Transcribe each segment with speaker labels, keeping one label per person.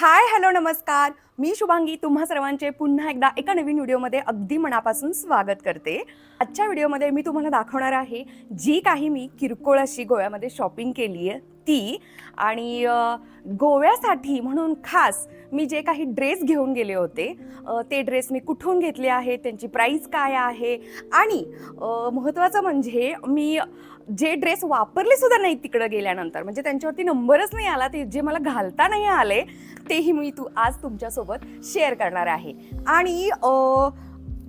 Speaker 1: Hi hello नमस्कार. मी शुभांगी. तुम्हा सर्वांचे पुन्हा एकदा एका नवीन व्हिडिओमध्ये अगदी मनापासून स्वागत करते. आजच्या व्हिडिओमध्ये मी तुम्हाला दाखवणार आहे जी काही मी किरकोळ अशी गोव्यामध्ये शॉपिंग केली आहे ती आणि गोव्यासाठी म्हणून खास मी जे काही ड्रेस घेऊन गेले होते ते ड्रेस मी कुठून घेतले आहेत त्यांची प्राईस काय आहे आणि महत्त्वाचं म्हणजे मी जे ड्रेस वापरले सुद्धा नाही तिकडं गेल्यानंतर म्हणजे त्यांच्यावरती नंबरच नाही आला ते जे मला घालता नाही आले तेही मी तू आज तुमच्यासोबत शेअर करणार आहे. आणि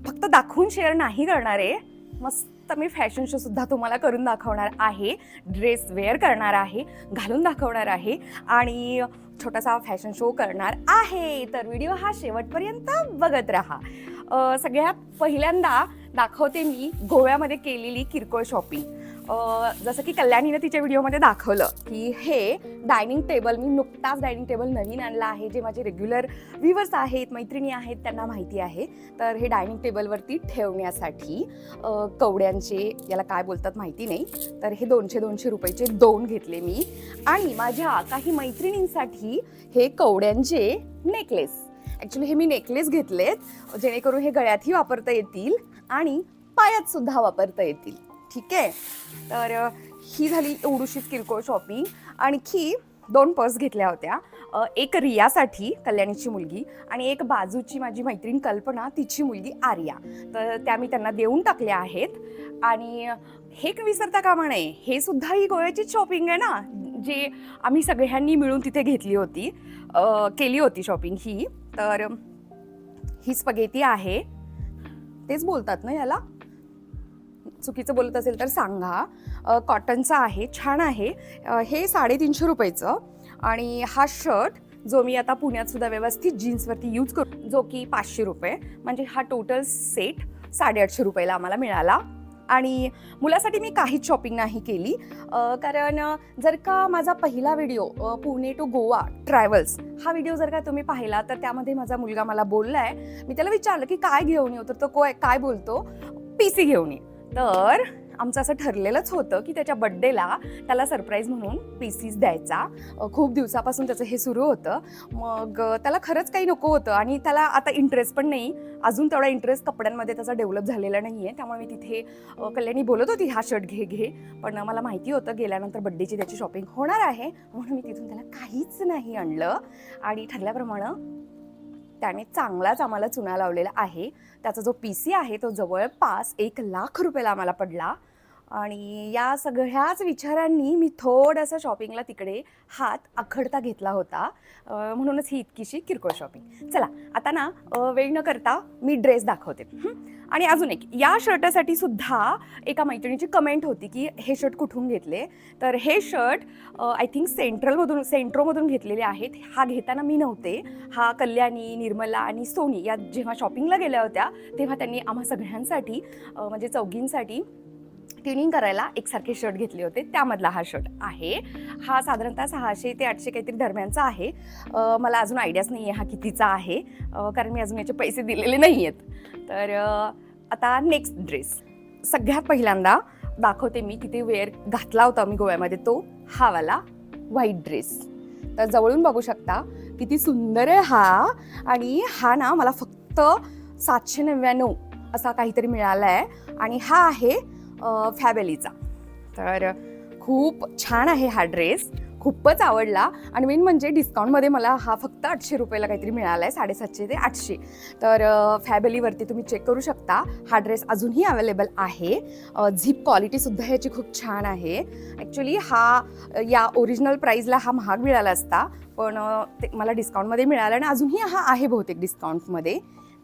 Speaker 1: फक्त दाखवून शेअर नाही करणार आहे मस्त मी फॅशन शो सुद्धा तुम्हाला करून दाखवणार आहे. ड्रेस वेअर करणार आहे घालून दाखवणार आहे आणि छोटासा फॅशन शो करणार आहे. तर व्हिडिओ हा शेवटपर्यंत बघत राहा. सगळ्यात पहिल्यांदा दाखवते मी गोव्यामध्ये केलेली किरकोळ शॉपिंग जसं की कल्याणीनं तिच्या व्हिडिओमध्ये दाखवलं की हे डायनिंग टेबल मी नुकताच डायनिंग टेबल नवीन आणला आहे जे माझे रेग्युलर व्ह्युअर्स आहेत मैत्रिणी आहेत त्यांना माहिती आहे. तर हे डायनिंग टेबलवरती ठेवण्यासाठी कवड्यांचे याला काय बोलतात माहिती नाही तर हे दोनशे दोनशे रुपयाचे दोन घेतले मी. आणि माझ्या काही मैत्रिणींसाठी हे कवड्यांचे नेकलेस. ॲक्च्युली हे मी नेकलेस घेतलेत जेणेकरून हे गळ्यातही वापरता येतील आणि पायात सुद्धा वापरता येतील. ठीक आहे? तर ही झाली एवढीशीच किरकोळ शॉपिंग आणखी दोन पर्स घेतल्या होत्या. एक रियासाठी कल्याणीची मुलगी आणि एक बाजूची माझी मैत्रीण कल्पना तिची मुलगी आर्या. तर त्या मी त्यांना देऊन टाकल्या आहेत. आणि हे विसरता कामा नये. हे सुद्धा ही गोव्याचीच शॉपिंग आहे ना? जे आम्ही सगळ्यांनी मिळून तिथे घेतली होती. केली होती शॉपिंग ही. तर ही स्पगेती आहे. तेच बोलतात ना याला? चुकीचं बोलत असेल तर सांगा. कॉटनचा आहे छान आहे. हे साडेतीनशे रुपयाचं. आणि हा शर्ट जो मी आता पुण्यात सुद्धा व्यवस्थित जीन्सवरती यूज करू जो की पाचशे रुपये. म्हणजे हा टोटल सेट साडेआठशे रुपयाला आम्हाला मिळाला. आणि मुलासाठी मी काहीच शॉपिंग नाही केली. कारण जर का माझा पहिला video Pune to Goa travels हा व्हिडिओ जर का तुम्ही पाहिला तर त्यामध्ये माझा मुलगा मला बोलला आहे मी त्याला विचारलं की काय घेऊन येऊ? तर तो को- काय बोलतो? पी सी घेऊन ये. तर आमचं असं ठरलेलंच होतं की त्याच्या बड्डेला त्याला सरप्राईज म्हणून पीसीस द्यायचा. खूप दिवसापासून त्याचं हे सुरू होतं. मग त्याला खरंच काही नको होतं आणि त्याला आता इंटरेस्ट पण नाही. अजून तेवढा इंटरेस्ट कपड्यांमध्ये त्याचा डेव्हलप झालेला नाही आहे त्यामुळे मी तिथे कल्याणी बोलत होती हा शर्ट घे घे. पण मला माहिती होतं गेल्यानंतर बड्डेची त्याची शॉपिंग होणार आहे. म्हणून मी तिथून त्याला काहीच नाही आणलं. आणि ठरल्याप्रमाणे त्याने चांगलाच आम्हाला चुना लावलेला आहे. त्याचा जो पी सी आहे तो जवळपास एक लाख रुपयाला आम्हाला पडला. आणि या सगळ्याच विचारांनी मी थोडंसं शॉपिंगला तिकडे हात आखडता घेतला होता. म्हणूनच ही इतकीशी किरकोळ शॉपिंग चला आता ना वेळ न करता मी ड्रेस दाखवते. आणि अजून एक या शर्टासाठी सुद्धा एका मैत्रिणीची कमेंट होती की हे शर्ट कुठून घेतले? तर हे शर्ट आय थिंक सेंट्रलमधून सेंट्रोमधून घेतलेले आहेत. हा घेताना मी नव्हते. हा कल्याणी निर्मला आणि सोनी या जेव्हा शॉपिंगला गेल्या होत्या तेव्हा त्यांनी आम्हा सगळ्यांसाठी म्हणजे चौघींसाठी ट्युनिंग करायला एकसारखे शर्ट घेतले होते. त्यामधला हा शर्ट आहे. हा साधारणतः सहाशे ते आठशे काहीतरी दरम्यानचा आहे. मला अजून आयडियाच नाही आहे हा कितीचा आहे. कारण मी अजून याचे पैसे दिलेले नाही आहेत तर आता नेक्स्ट ड्रेस सगळ्यात पहिल्यांदा दाखवते मी किती वेअर घातला होता मी गोव्यामध्ये. तो हा वाला व्हाईट ड्रेस तर जवळून बघू शकता किती सुंदर आहे हा. आणि हा ना मला फक्त सातशे नव्याण्णव असा काहीतरी मिळाला आहे आणि हा आहे फॅबेलीचा. तर खूप छान आहे हा ड्रेस. खूपच आवडला. आणि मेन म्हणजे डिस्काउंटमध्ये मला हा फक्त आठशे रुपयाला काहीतरी मिळाला आहे साडेसातशे ते आठशे. तर फॅबलीवरती फॅबेलीवरती तुम्ही चेक करू शकता. हा ड्रेस अजूनही अवेलेबल आहे. झिप क्वालिटीसुद्धा ह्याची खूप छान आहे. ॲक्च्युली हा या ओरिजिनल प्राईजला हा महाग मिळाला असता. पण ते मला डिस्काउंटमध्ये मिळाला आणि अजूनही हा आहे बहुतेक डिस्काउंटमध्ये.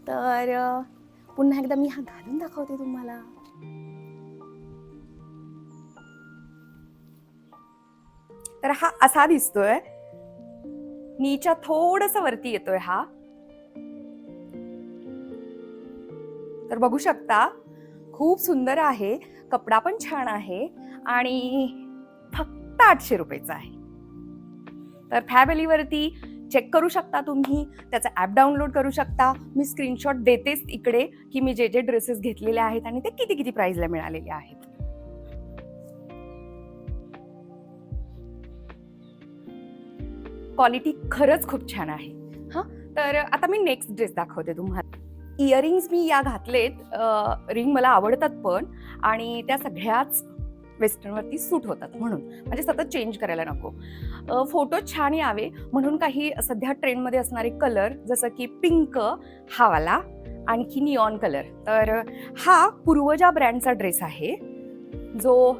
Speaker 1: तर पुन्हा एकदा मी हा घालून दाखवते तुम्हाला. तर हा असा दिसतोय. नीच्या थोडस वरती येतोय हा. तर बघू शकता खूप सुंदर आहे कपडा पण छान आहे आणि फक्त आठशे रुपयेचा आहे. तर फॅमिलीवरती चेक करू शकता तुम्ही त्याचं ॲप डाउनलोड करू शकता. मी स्क्रीनशॉट देतेच इकडे की मी जे जे ड्रेसेस घेतलेले आहेत आणि ते किती किती प्राईजला मिळालेले आहेत. क्वालिटी खरंच खूप छान आहे. हां? तर आता मी नेक्स्ट ड्रेस दाखवते तुम्हाला. इयरिंग्स मी या घातलेत. रिंग मला आवडतात पण आणि त्या सगळ्याच वेस्टर्नवरती सूट होतात म्हणून. म्हणजे सतत चेंज करायला नको. फोटो छान यावे. म्हणून काही सध्या ट्रेंडमध्ये असणारे कलर जसं की पिंक हा वाला आणखी निऑन कलर तर हा पूर्वजा ब्रँडचा ड्रेस आहे. जो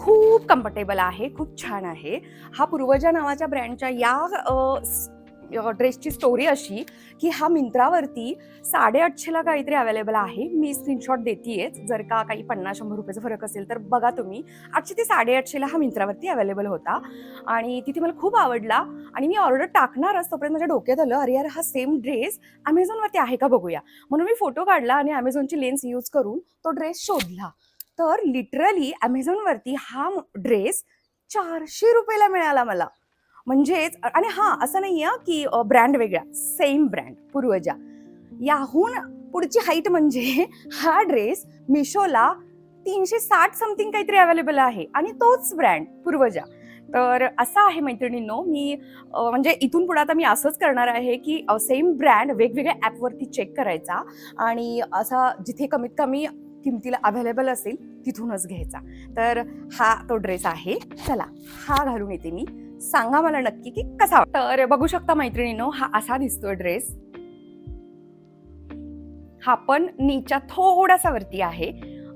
Speaker 1: खूप कम्फर्टेबल आहे खूप छान आहे. हा पूर्वजा नावाच्या ब्रँडच्या या ड्रेसची स्टोरी अशी की हा मिंत्रावरती साडेआठशेला काहीतरी अवेलेबल आहे. मी स्क्रीनशॉट देतीयेच जर का काही पन्नास शंभर रुपयाचा फरक असेल तर बघा तुम्ही. आठशे ते साडेआठशेला हा मिंत्रावरती अवेलेबल होता. आणि तिथे मला खूप आवडला. आणि मी ऑर्डर टाकणारच तोपर्यंत माझ्या डोक्यात आलं अरे यार हा सेम ड्रेस अमेझॉनवरती आहे का? बघूया. म्हणून मी फोटो काढला आणि अमेझॉनची लेन्स यूज करून तो ड्रेस शोधला. तर लिटरली अमेझॉनवरती हा ड्रेस चारशे रुपयाला मिळाला मला. म्हणजेच आणि हा असं नाही आहे की ब्रँड वेगळा सेम ब्रँड पूर्वजा. याहून पुढची हाईट म्हणजे हा ड्रेस मिशोला तीनशे साठ समथिंग काहीतरी अवेलेबल आहे आणि तोच ब्रँड पूर्वजा. तर असं आहे मैत्रिणींनो मी म्हणजे इथून पुढे आता मी असंच करणार आहे की सेम ब्रँड वेगवेगळ्या ॲपवरती चेक करायचा. आणि असा जिथे कमीत कमी किमतीला अवेलेबल असेल तिथूनच घ्यायचा. तर हा तो ड्रेस आहे. चला हा घालून येते मी. सांगा मला नक्की की कसा तर बघू शकता मैत्रिणीनो हा असा दिसतोय ड्रेस हा पण नीच्या थोडासा वरती आहे.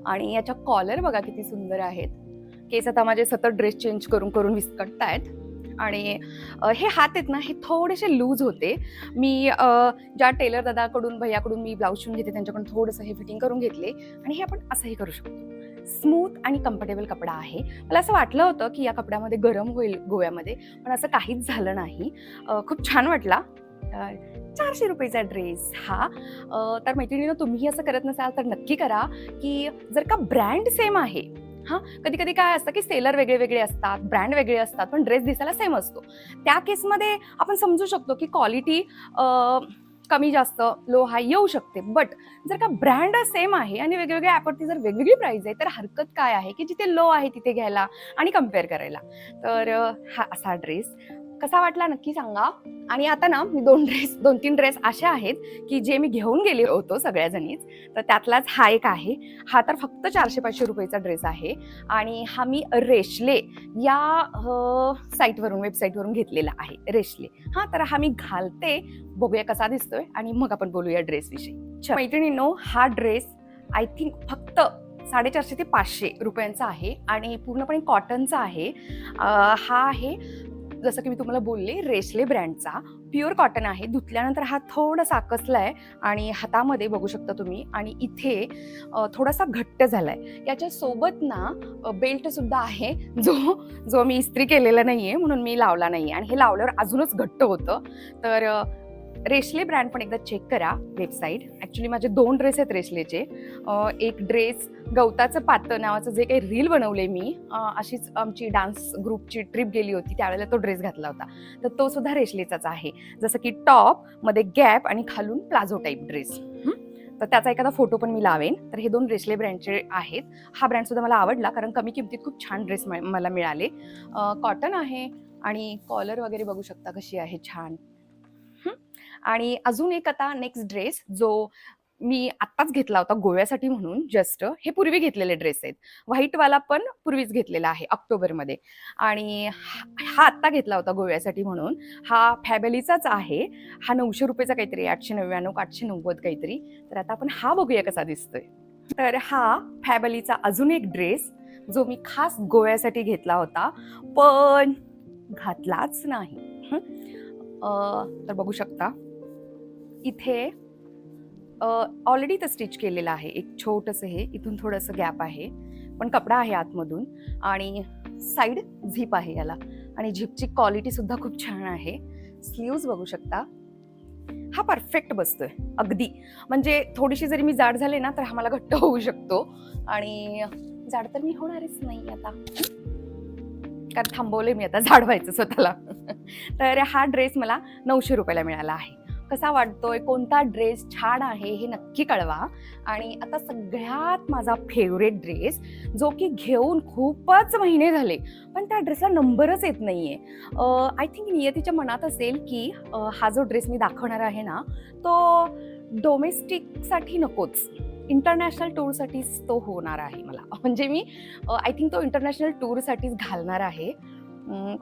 Speaker 1: आणि याच्या कॉलर बघा किती सुंदर आहेत. केस आता माझे सतत ड्रेस चेंज करून करून विस्कटतायत. आणि हे हात आहेत ना हे थोडेसे लूज होते. मी ज्या टेलर दादाकडून भैयाकडून मी ब्लाऊज शिवून घेते त्यांच्याकडून थोडंसं हे फिटिंग करून घेतले आणि हे आपण असंही करू शकतो. स्मूथ आणि कम्फर्टेबल कपडा आहे. मला असं वाटलं होतं की या कपड्यामध्ये गरम होईल गोव्यामध्ये पण असं काहीच झालं नाही. खूप छान वाटला. चारशे रुपयेचा ड्रेस हा. तर मैत्रिणीनं तुम्ही असं करत नसाल तर नक्की करा की जर का ब्रँड सेम आहे हां कधी कधी काय असतं की सेलर वेगळे वेगळे असतात ब्रँड वेगळे असतात पण ड्रेस दिसायला सेम असतो. त्या केसमध्ये आपण समजू शकतो की क्वालिटी कमी जास्त लो हाय येऊ शकते. बट जर का ब्रँड सेम आहे आणि वेगवेगळ्या ॲपवरती जर वेगवेगळी प्राईज आहे तर हरकत काय आहे की जिथे लो आहे तिथे घ्यायला आणि कंपेअर करायला. तर हा असा ड्रेस. कसा वाटला नक्की सांगा. आणि आता ना मी दोन ड्रेस दोन तीन ड्रेस असे आहेत की जे मी घेऊन गेले होतो सगळ्याजणीच. तर त्यातलाच हा एक आहे. हा तर फक्त चारशे पाचशे रुपयेचा ड्रेस आहे. आणि हा मी रेशले या साईटवरून वेबसाईटवरून घेतलेला आहे. रेशले. हा तर हा मी घालते. बघूया कसा दिसतोय आणि मग आपण बोलूया ड्रेसविषयी मैत्रिणींनो हा ड्रेस आय थिंक फक्त साडेचारशे ते पाचशे रुपयांचा आहे आणि पूर्णपणे कॉटनचा आहे. हा आहे जसं की मी तुम्हाला बोलले रेशले ब्रँडचा प्युअर कॉटन आहे. धुतल्यानंतर हा थोडासा आकसलाय आणि हातामध्ये बघू शकता तुम्ही. आणि इथे थोडासा घट्ट झालाय. आहे याच्यासोबत ना बेल्ट सुद्धा आहे जो जो मी इस्त्री केलेला नाहीये म्हणून मी लावला नाहीये. आणि हे लावल्यावर अजूनच घट्ट होतं. तर रेशले ब्रँड पण एकदा चेक करा वेबसाईट. ॲक्च्युली माझे दोन ड्रेस आहेत रेशलेचे. एक ड्रेस गवताचं पातं नावाचं जे काही रील बनवले मी अशीच आमची डान्स ग्रुपची ट्रिप गेली होती त्यावेळेला तो ड्रेस घातला होता. तर तो सुद्धा रेशलेचाच आहे. जसं की टॉपमध्ये गॅप आणि खालून प्लाझो टाईप ड्रेस तर त्याचा एखादा फोटो पण मी लावेन. तर हे दोन रेशले ब्रँडचे आहेत. हा ब्रँड सुद्धा मला आवडला कारण कमी किमतीत खूप छान ड्रेस मला मिळाले. कॉटन आहे आणि कॉलर वगैरे बघू शकता कशी आहे छान. आणि अजून एक आता नेक्स्ट ड्रेस जो मी आत्ताच घेतला होता गोव्यासाठी म्हणून जस्ट हे पूर्वी घेतलेले ड्रेस आहेत. व्हाईटवाला पण पूर्वीच घेतलेला आहे ऑक्टोबरमध्ये. आणि हा हा आत्ता घेतला होता गोव्यासाठी म्हणून. हा फॅबलीचाच आहे. हा नऊशे रुपयेचा काहीतरी आठशे नव्याण्णव आठशे नव्वद काहीतरी. तर आता आपण हा बघूया कसा दिसतोय. तर हा फॅबलीचा अजून एक ड्रेस जो मी खास गोव्यासाठी घेतला होता. पण घातलाच नाही. तर बघू शकता. इथे ऑलरेडी तर स्टिच केलेलं आहे. एक छोटंसं हे इथून थोडंसं गॅप आहे. पण कपडा आहे आतमधून आणि साईड झिप आहे याला. आणि झिपची क्वालिटीसुद्धा खूप छान आहे. स्लीव्ज बघू शकता. हा परफेक्ट बसतोय. अगदी. म्हणजे थोडीशी जरी मी जाड झाले ना तर हा मला घट्ट होऊ शकतो. आणि जाड तर मी होणारच नाही आता. कारण थांबवले मी आता जाड व्हायचं स्वतःला. तर हा ड्रेस मला नऊशे रुपयाला मिळाला आहे. कसा वाटतोय कोणता ड्रेस छान आहे हे नक्की कळवा. आणि आता सगळ्यात माझा फेवरेट ड्रेस जो की घेऊन खूपच महिने झाले पण त्या ड्रेसला नंबरच येत नाहीये. आय थिंक नियतीच्या मनात असेल की हा जो ड्रेस मी दाखवणार आहे ना तो डोमेस्टिकसाठी नकोच. इंटरनॅशनल टूरसाठीच तो होणार आहे मला. म्हणजे मी आय थिंक तो इंटरनॅशनल टूरसाठीच घालणार आहे.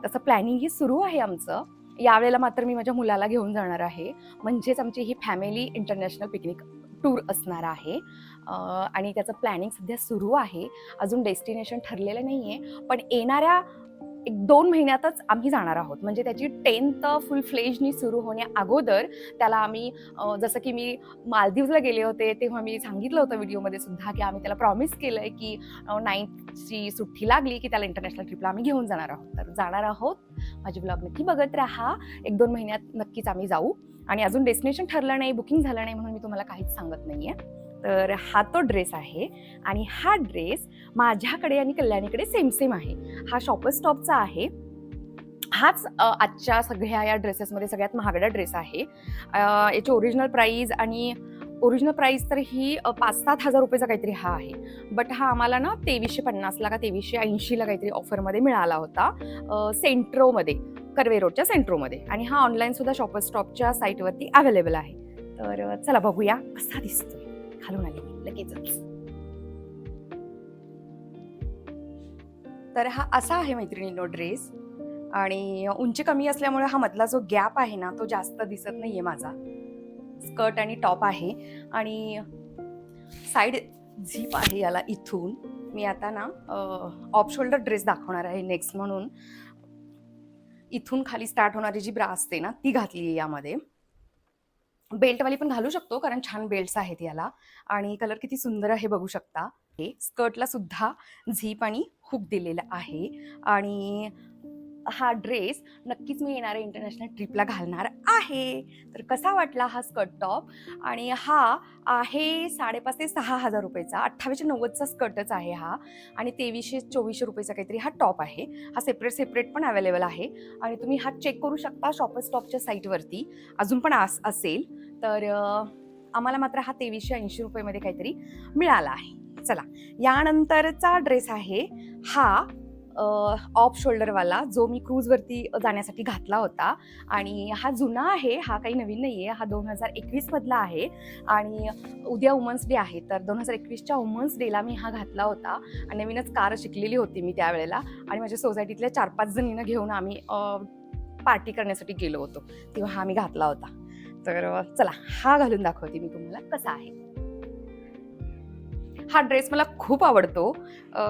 Speaker 1: तसं प्लॅनिंगही सुरू आहे आमचं. यावेळेला मात्र मी माझ्या मुलाला घेऊन जाणार आहे. म्हणजेच आमची ही फॅमिली इंटरनॅशनल पिकनिक टूर असणार आहे. आणि त्याचं प्लॅनिंग सध्या सुरू आहे. अजून डेस्टिनेशन ठरलेलं नाही आहे पण येणाऱ्या एक दोन महिन्यातच आम्ही जाणार आहोत. म्हणजे त्याची टेन्थ फुल फ्लेजनी सुरू होण्या अगोदर त्याला आम्ही जसं की मी मालदीवला गेले होते तेव्हा मी सांगितलं होतं व्हिडिओमध्ये सुद्धा की आम्ही त्याला प्रॉमिस केलं आहे की नाईन्थची सुट्टी लागली की त्याला इंटरनॅशनल ट्रिपला आम्ही घेऊन जाणार आहोत. तर जाणार आहोत. माझी ब्लॉग नक्की बघत राहा. एक दोन महिन्यात नक्कीच आम्ही जाऊ. आणि अजून डेस्टिनेशन ठरलं नाही बुकिंग झालं नाही म्हणून मी तुम्हाला काहीच सांगत नाही आहे तर हा तो ड्रेस आहे आणि हा ड्रेस माझ्याकडे आणि कल्याणीकडे सेम सेम आहे. हा शॉपर स्टॉपचा आहे. हाच आजच्या सगळ्या या ड्रेसेसमध्ये सगळ्यात महागडा ड्रेस आहे. याची ओरिजिनल प्राईज आणि ओरिजिनल प्राईस तर ही पाच सात हजार रुपयेचा काहीतरी हा आहे. बट हा आम्हाला ना तेवीसशे पन्नासला का तेवीसशे ऐंशीला काहीतरी ऑफरमध्ये मिळाला होता. सेंट्रोमध्ये कर्वे रोडच्या सेंट्रोमध्ये आणि हा ऑनलाईनसुद्धा शॉपर स्टॉपच्या साईटवरती अवेलेबल आहे. तर चला बघूया कसा दिसतो घालून आले लगेचच. तर हा असा आहे मैत्रिणींनो ड्रेस. आणि उंची कमी असल्यामुळे हा मधला जो गॅप आहे ना तो जास्त दिसत नाहीये माझा. स्कर्ट आणि टॉप आहे. आणि साईड झीप आहे याला इथून. मी आता ना ऑफ शोल्डर ड्रेस दाखवणार आहे नेक्स्ट म्हणून. इथून खाली स्टार्ट होणारी जी ब्रा असते ना ती घातली आहे यामध्ये. बेल्टवाली पण घालू शकतो कारण छान बेल्ट्स आहेत याला. आणि कलर किती सुंदर आहे बघू शकता. हे स्कर्टला सुद्धा झीप आणि हुक दिलेला आहे. आणि हा ड्रेस नक्कीच मी येणाऱ्या इंटरनॅशनल ट्रिपला घालणार आहे. तर कसा वाटला हा स्कर्ट टॉप आणि हा आहे साडेपाच ते सहा हजार रुपयेचा अठ्ठावीसशे नव्वदचा स्कर्टच आहे हा. आणि तेवीसशे चोवीसशे रुपयेचा काहीतरी हा टॉप आहे. हा सेपरेट सेपरेट पण अवेलेबल आहे. आणि तुम्ही हा चेक करू शकता शॉपर स्टॉपच्या साईटवरती अजून पण आस असेल. तर आम्हाला मात्र हा तेवीसशे ऐंशी रुपयेमध्ये काहीतरी मिळाला आहे. चला यानंतरचा ड्रेस आहे हा ऑफ शोल्डरवाला जो मी क्रूजवरती जाण्यासाठी घातला होता. आणि हा जुना आहे हा काही नवीन नाही आहे हा दोन हजार एकवीसमधला आहे. आणि उद्या वुमन्स डे आहे. तर दोन हजार एकवीसच्या वुमन्स डेला मी हा घातला होता. आणि नवीनच कार शिकलेली होती मी त्यावेळेला. आणि माझ्या सोसायटीतल्या चार पाच जणींना घेऊन आम्ही पार्टी करण्यासाठी गेलो होतो. तेव्हा हा मी घातला होता. तर चला हा घालून दाखवते मी तुम्हाला कसा आहे. हा ड्रेस मला खूप आवडतो.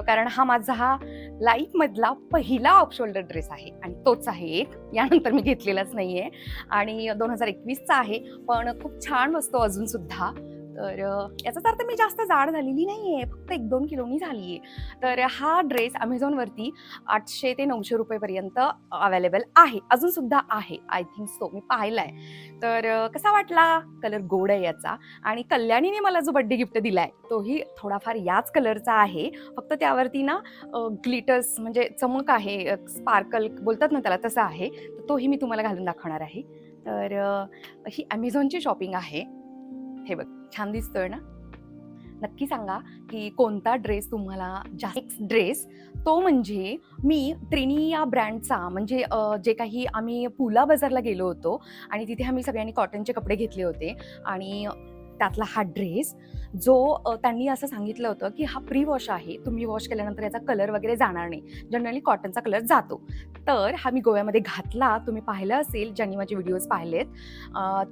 Speaker 1: कारण हा माझा हा लाईफमधला पहिला ऑफ शोल्डर ड्रेस आहे आणि तोच आहे एक. यानंतर मी घेतलेलाच नाहीये. आणि दोन हजार एकवीसचा आहे. पण खूप छान बसतो अजून सुद्धा. तर अ, याचाच अर्थ मी जास्त जाड झालेली नाही आहे फक्त एक दोन किलोनी झाली आहे तर हा ड्रेस अमेझॉनवरती आठशे ते नऊशे रुपयेपर्यंत अवेलेबल आहे अजून सुद्धा आहे आय थिंक सो मी पाहिलाय. तर कसा वाटला? कलर गोड आहे याचा आणि कल्याणीने मला जो बड्डे गिफ्ट दिलाय तोही थोडाफार याच कलरचा आहे. फक्त त्यावरती ना ग्लिटर्स म्हणजे चमक आहे स्पार्कल बोलतात ना त्याला तसं आहे तर तोही मी तुम्हाला घालून दाखवणार आहे. तर ही ॲमेझॉनची शॉपिंग आहे. हे बघ. छान दिसतोय ना? नक्की सांगा की कोणता ड्रेस तुम्हाला जास्त ड्रेस तो म्हणजे मी ट्रिनी या ब्रँडचा म्हणजे जे काही आम्ही पुला बाजारला गेलो होतो आणि तिथे आम्ही सगळ्यांनी कॉटनचे कपडे घेतले होते आणि त्यातला हा ड्रेस जो त्यांनी असं सांगितलं होतं की हा प्री वॉश आहे तुम्ही वॉश केल्यानंतर याचा कलर वगैरे जाणार नाही. जनरली कॉटनचा कलर जातो. तर हा मी गोव्यामध्ये घातला तुम्ही पाहिलं असेल ज्यांनी माझे व्हिडिओज पाहिलेत.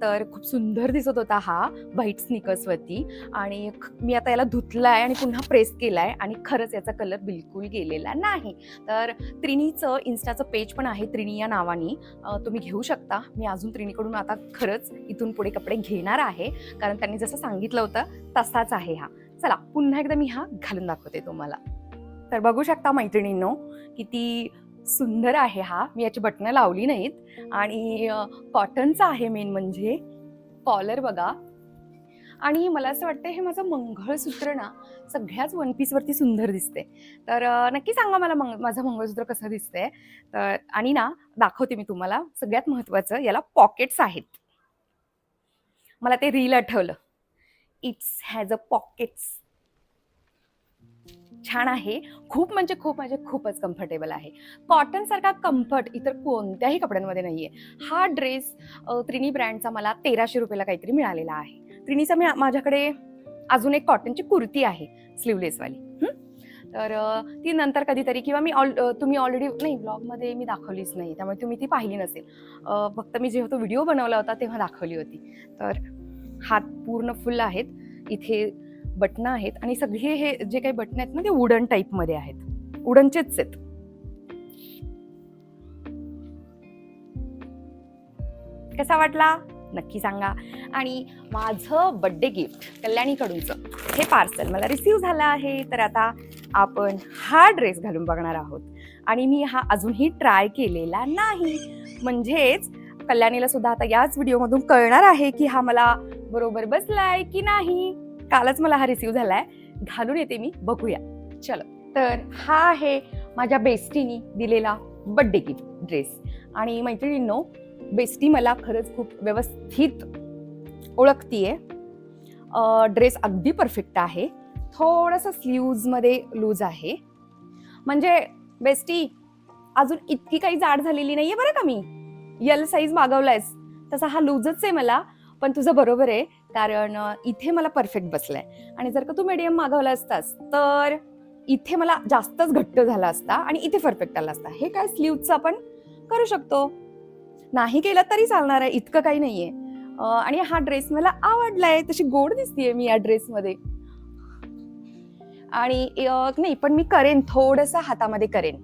Speaker 1: तर खूप सुंदर दिसत होता हा व्हाईट स्निकर्सवरती. आणि मी आता याला धुतला आहे आणि पुन्हा प्रेस केला आहे आणि खरंच याचा कलर बिलकुल गेलेला नाही. तर त्रिणीचं इन्स्टाचं पेज पण आहे त्रिणी या नावाने. तुम्ही घेऊ शकता. मी अजून त्रिणीकडून आता खरंच इथून पुढे कपडे घेणार आहे. कारण त्यांनी जसं सांगितलं होतं तसाच आहे हा. चला पुन्हा एकदा मी हा घालून दाखवते तुम्हाला. तर बघू शकता मैत्रिणींनो किती सुंदर आहे हा. मी याची बटणं लावली नाहीत. आणि कॉटनचा आहे मेन म्हणजे कॉलर बघा. आणि मला असं वाटतं हे माझं मंगळसूत्र ना सगळ्याच वन पीसवरती सुंदर दिसते. तर नक्की सांगा मला मंग माझं मंगळसूत्र कसं दिसतंय? तर आणि ना दाखवते मी तुम्हाला सगळ्यात महत्त्वाचं याला पॉकेट्स आहेत. मला ते रील आठवलं. इट्स हॅज अ पॉकेट्स छान आहे. खूप म्हणजे खूप म्हणजे खूपच कम्फर्टेबल आहे. कॉटन सारखा कम्फर्ट इतर कोणत्याही कपड्यांमध्ये नाहीये. हा ड्रेस त्रिणी ब्रँडचा मला तेराशे रुपयाला काहीतरी मिळालेला आहे. त्रिणीचा मी माझ्याकडे अजून एक कॉटनची कुर्ती आहे स्लीवलेसवाली तर ती नंतर कधीतरी किंवा मी ऑल तुम्ही ऑलरेडी नाही ब्लॉगमध्ये मी दाखवलीच नाही त्यामुळे तुम्ही ती पाहिली नसेल. फक्त मी जेव्हा तो व्हिडिओ बनवला होता तेव्हा दाखवली होती. तर हात पूर्ण फुल आहेत इथे बटणं आहेत आणि सगळे हे जे काही बटणं आहेत ना ते वुडन टाईपमध्ये आहेत. वुडनचेच आहेत. कसा वाटला? नक्की सांगा. आणि माझं बड्डे गिफ्ट कल्याणीकडूनचं हे पार्सल मला रिसीव झालं आहे. तर आता आपण हा ड्रेस घालून बघणार आहोत. आणि मी हा अजूनही ट्राय केलेला नाही. म्हणजेच कल्याणीला सुद्धा आता याच व्हिडिओमधून कळणार आहे की हा मला बरोबर बसलाय की नाही. कालच मला हा रिसीव झालाय. घालून येते मी बघूया. चलो तर हा आहे माझ्या बेस्टीनी दिलेला बड्डे गिफ्ट ड्रेस आणि मैत्रिणींनो बेस्टी मला खरंच खूप व्यवस्थित ओळखतीये. ड्रेस अगदी परफेक्ट आहे. थोडंसं स्लीव्जमध्ये लूज आहे. म्हणजे बेस्टी अजून इतकी काही जाड झालेली नाहीये बरं का मी. L size मागवलायस. तसा हा लूजच आहे मला. पण तुझं बरोबर आहे कारण इथे मला परफेक्ट बसलाय. आणि जर का तू मीडियम मागवला असतास तर इथे मला जास्तच घट्ट झाला असता आणि इथे परफेक्ट आला असता. हे काय स्लीवचं आपण करू शकतो? नाही केलं तरी चालणार आहे इतकं काही नाहीये. आणि हा ड्रेस मला आवडलाय तशी गोड दिसतीये मी या ड्रेसमध्ये. आणि नाही पण मी करेन थोडंसं हातामध्ये करेन.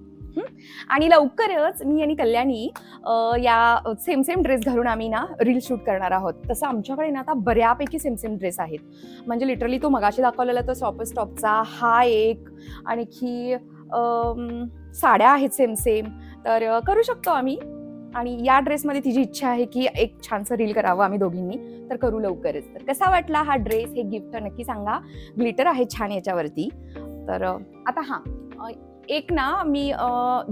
Speaker 1: आणि लवकरच मी आणि कल्याणी या सेम सेम ड्रेस घालून आम्ही ना रील शूट करणार आहोत. तसं आमच्याकडे ना आता बऱ्यापैकी सेम सेम ड्रेस आहेत. म्हणजे लिटरली तो मगाशी दाखवलेला तो सॉपर स्टॉपचा हा एक आणखी साड्या आहेत सेम सेम तर करू शकतो आम्ही. आणि या ड्रेसमध्ये तिची इच्छा आहे की एक छानसं रील करावं आम्ही दोघींनी तर करू लवकरच. तर कसा वाटला हा ड्रेस? हे गिफ्ट नक्की सांगा. ग्लिटर आहे छान याच्यावरती. तर आता हां एक ना मी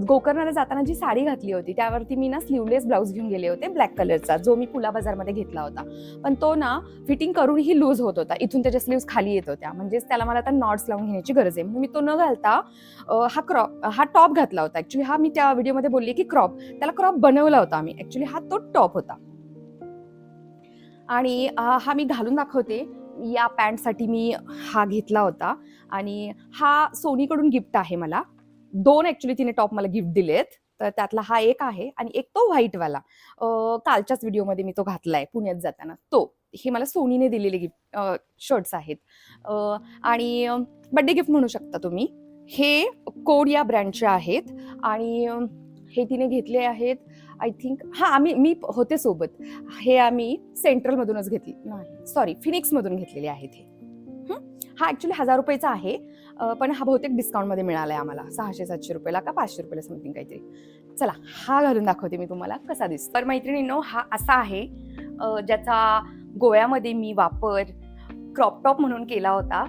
Speaker 1: गोकर्णाला जाताना जी साडी घातली होती त्यावरती मी ना स्लीवलेस ब्लाऊज घेऊन गेले होते ब्लॅक कलरचा जो मी पुला बाजारमध्ये घेतला होता. पण तो ना फिटिंग करूनही लूज होत होता. इथून त्याच्या स्लीव्स खाली येत होत्या. म्हणजेच त्याला मला आता नॉट्स लावून घेण्याची गरज आहे. म्हणून मी तो न घालता हा क्रॉप हा टॉप घातला होता. ॲक्च्युली हा मी त्या व्हिडिओमध्ये बोलली की क्रॉप त्याला क्रॉप बनवला होता आम्ही. ॲक्च्युली हा तो टॉप होता. आणि हा मी घालून दाखवते. या पॅन्टसाठी मी हा घेतला होता. आणि हा सोनीकडून गिफ्ट आहे मला. दोन ऍक्च्युली तिने टॉप मला गिफ्ट दिलेत. तर त्यातला हा एक आहे आणि एक तो व्हाईटवाला कालच्याच व्हिडिओमध्ये मी तो घातलाय पुण्यात जाताना. तो. हे मला सोनीने दिलेले गिफ्ट शर्ट्स आहेत. आणि बड्डे गिफ्ट म्हणू शकता तुम्ही. हे कोड या ब्रँडचे आहेत आणि हे तिने घेतले आहेत. आय थिंक हा आम्ही मी होते सोबत. हे आम्ही सेंट्रलमधूनच घेतले नाही सॉरी फिनिक्समधून घेतलेले आहेत हे. हा? ॲक्च्युली हजार रुपयाचा आहे. पण हा बहुतेक डिस्काउंटमध्ये मिळाला आहे आम्हाला. सहाशे सातशे रुपयाला का पाचशे रुपयाला समथिंग काहीतरी. चला हा घालून दाखवते मी तुम्हाला कसा दिसतो. तर मैत्रिणींनो हा असा आहे ज्याचा गोव्यामध्ये मी वापर क्रॉपटॉप म्हणून केला होता.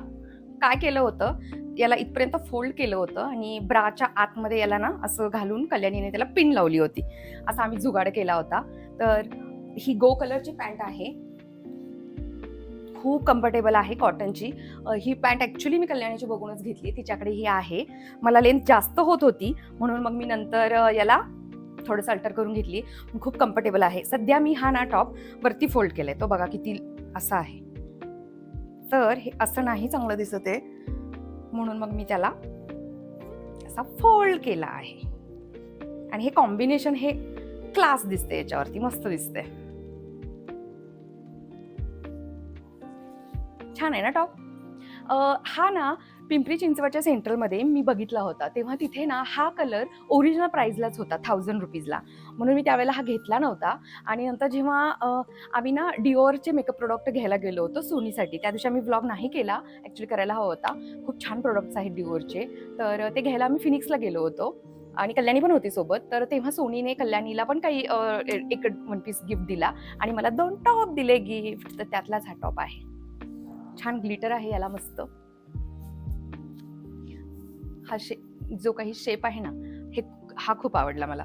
Speaker 1: काय केलं होतं? याला इथपर्यंत फोल्ड केलं होतं आणि ब्राच्या आतमध्ये याला ना असं घालून कल्याणीने त्याला पिन लावली होती. असा आम्ही जुगाड केला होता. तर ही गो कलरची पॅन्ट आहे. खूप कम्फर्टेबल आहे कॉटनची ही पॅन्ट ॲक्च्युली मी कल्याणीची बघूनच घेतली. तिच्याकडे ही आहे. मला लेंथ जास्त होत होती. म्हणून मग मी नंतर याला थोडंसं अल्टर करून घेतली. खूप कम्फर्टेबल आहे. सध्या मी हा ना टॉप वरती फोल्ड केलाय. तो बघा किती असा आहे. तर हे असं नाही चांगलं दिसत आहे. म्हणून मग मी त्याला असा फोल्ड केला आहे. आणि हे कॉम्बिनेशन हे क्लास दिसते याच्यावरती. मस्त दिसते छान आहे ना टॉप? हा ना पिंपरी चिंचवडच्या सेंट्रलमध्ये मी बघितला होता. तेव्हा तिथे ना हा कलर ओरिजिनल प्राईजलाच होता थाउजंड रुपीजला. म्हणून मी त्यावेळेला हा घेतला नव्हता. आणि नंतर जेव्हा आम्ही ना डिओरचे मेकअप प्रोडक्ट घ्यायला गेलो होतो सोनीसाठी त्या दिवशी आम्ही ब्लॉग नाही केला ॲक्च्युली करायला हवा होता. खूप छान प्रोडक्ट्स आहेत डिओरचे तर ते घ्यायला आम्ही फिनिक्सला गेलो होतो. आणि कल्याणी पण होती सोबत. तर तेव्हा सोनीने कल्याणीला पण काही एक वन पीस गिफ्ट दिला. आणि मला दोन टॉप दिले गिफ्ट तर त्यातलाच हा टॉप आहे. छान ग्लिटर आहे याला मस्त. हा शे जो काही शेप आहे ना हे हा खूप आवडला मला.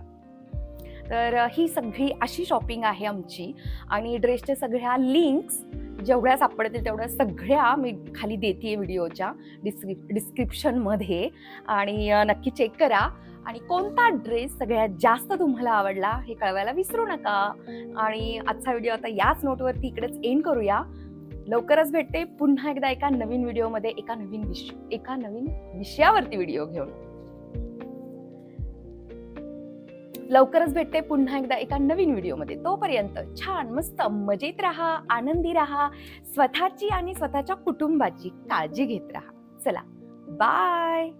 Speaker 1: तर ही सगळी अशी शॉपिंग आहे आमची आणि ड्रेसच्या सगळ्या लिंक्स जेवढ्या सापडतील तेवढ्या सगळ्या मी खाली देते व्हिडिओच्या डिस्क्रिप डिस्क्रिप्शनमध्ये आणि नक्की चेक करा. आणि कोणता ड्रेस सगळ्यात जास्त तुम्हाला आवडला हे कळवायला विसरू नका. आणि आजचा व्हिडिओ आता याच नोटवरती इकडेच एंड करूया. लवकरच भेटते. पुन्हा एकदा एका नवीन व्हिडिओमध्ये एका नवीन विषय एका नवीन विषयावरती व्हिडिओ घेऊन. लवकरच भेटते. पुन्हा एकदा एका नवीन व्हिडिओमध्ये. तोपर्यंत छान मस्त मजेत राहा आनंदी राहा स्वतःची आणि स्वतःच्या कुटुंबाची काळजी घेत राहा. चला बाय!